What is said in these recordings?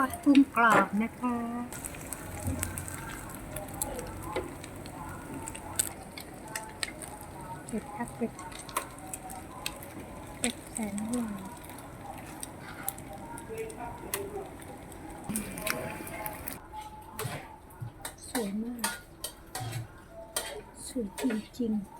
อดกุ้งกรอบนะคะเป็ดทักเป็ดเป็ดแสนหวานสวยมาก สวยจริงๆ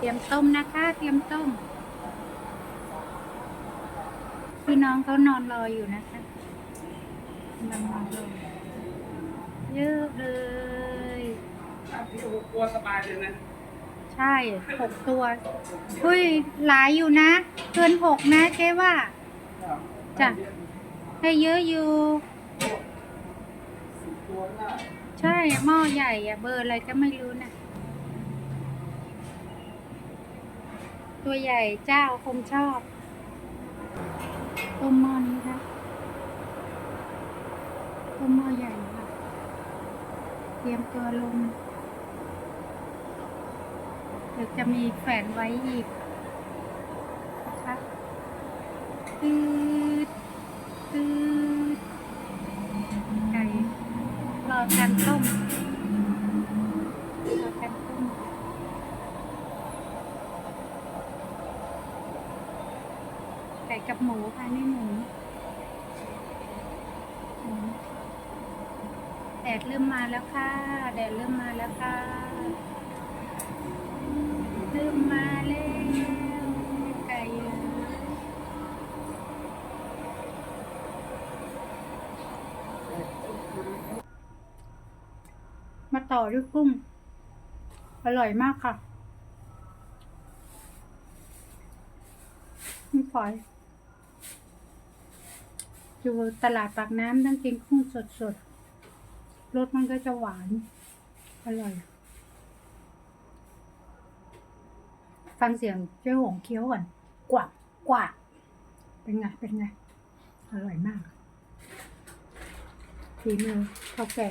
เตรียมต้มนะคะ เตรียมต้ม พี่น้องเขานอนรออยู่นะคะกำลังนอนรอเยอะเลยพี่โอ้กลัวสบายเลยนะ ใช่หกตัวเฮ้ยหลายอยู่นะ เกินหกนะเจ๊ว่าจ้ะให้เยอะอยู่สิบตัวได้ใช่หม้อใหญ่อะเบอร์อะไรก็ไม่รู้นะ ตัวใหญ่เจ้าคงชอบต้มหม้อนี้ค่ะต้มหม้อใหญ่ค่ะ เตรียมตัวลงเดี๋ยวจะมีแฝนไว้อีกนะคะตืดตืดไก่รอการต้มรอการต้ม ไก่กับหมูค่ะนี่หมูแดดเริ่มมาแล้วค่ะแดดเริ่มมาแล้วค่ะเริ่มมาแล้วไก่มาต่อด้วยกุ้ง อร่อยมากค่ะนี่ฝอย อยู่ตลาดปากน้ำต้องกินกุ้งสดๆรสมันก็จะหวาน อร่อย ฟังเสียงเจ้าหงเคี้ยวก่อนกวักกวักเป็นไง เป็นไง อร่อยมากฝีมือเท่าแก่